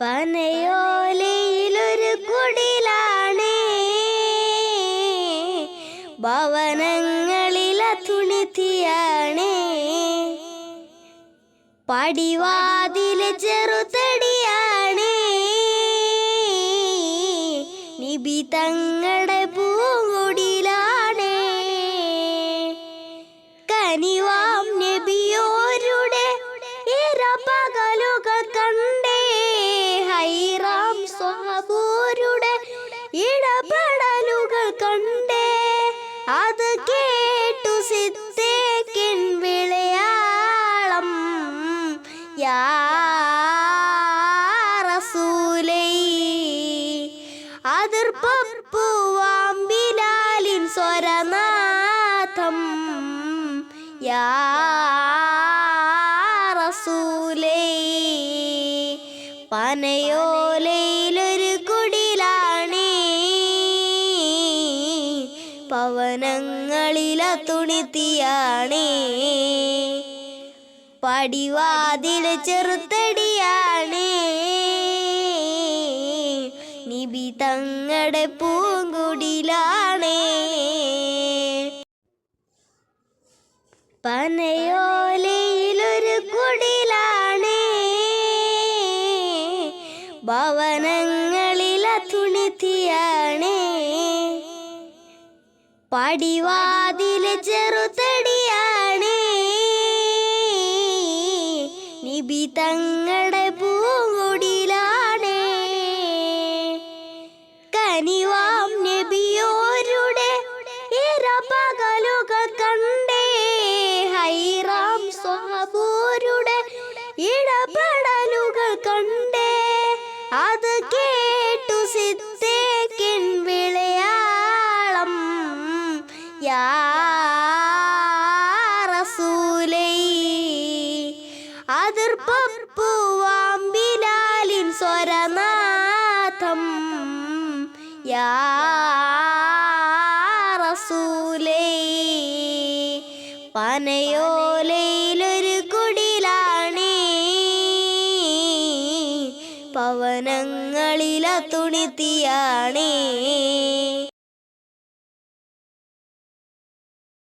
പനയോലയിലൊരു കുടിലാണേ. ഭവനങ്ങളിലെ തുണിത്തിയാണേ. പടിവാതിലെ ചെറുതടിയാണേ. നിബി തങ്ങളുടെ പൂങ്കുടിലാണേ. കനിവാം നബിയോരുടെ ഇരപകലുകൾ സ്വഹബൂരുടെ ഇടപെടലുകൾ കണ്ടേ? അത് കേട്ടു സിദ്ധേക്കിൻ വിളയാളം. യാ റസൂലൈ അതിർപ്പൂവാം ബിലാലിൻ സ്വരനാഥം. യാ റസൂലേ പനയോലയിലൊരു പവനങ്ങളിലെ തുണിത്തിയാണേ. പടിവാതിൽ ചെറുത്തടിയാണേ. നിബി തങ്ങളുടെ പൂങ്കുടിലാണേ. പനയോലയിലൊരു കുടിലാണേ. ഭവനങ്ങളില തുണിത്തിയാണേ. പടിവാതിലെ ചെറുതടിയാണേ. നിബി തങ്ങളുടെ പൂങ്കുടിലാണ് കനിവാം നബിയോരുടെ ഇരപകലുകൾ കണ്ടേ. ഹൈറാം സ്വഹബൂരുടെ ഇടപെടലുകൾ കണ്ടേ. അത് ബിലാലിൻ സ്വരനാഥം. യാ പനയോലയിലൊരു കുടിലാണേ. പവനങ്ങളിലെ തുണിത്തിയാണേ.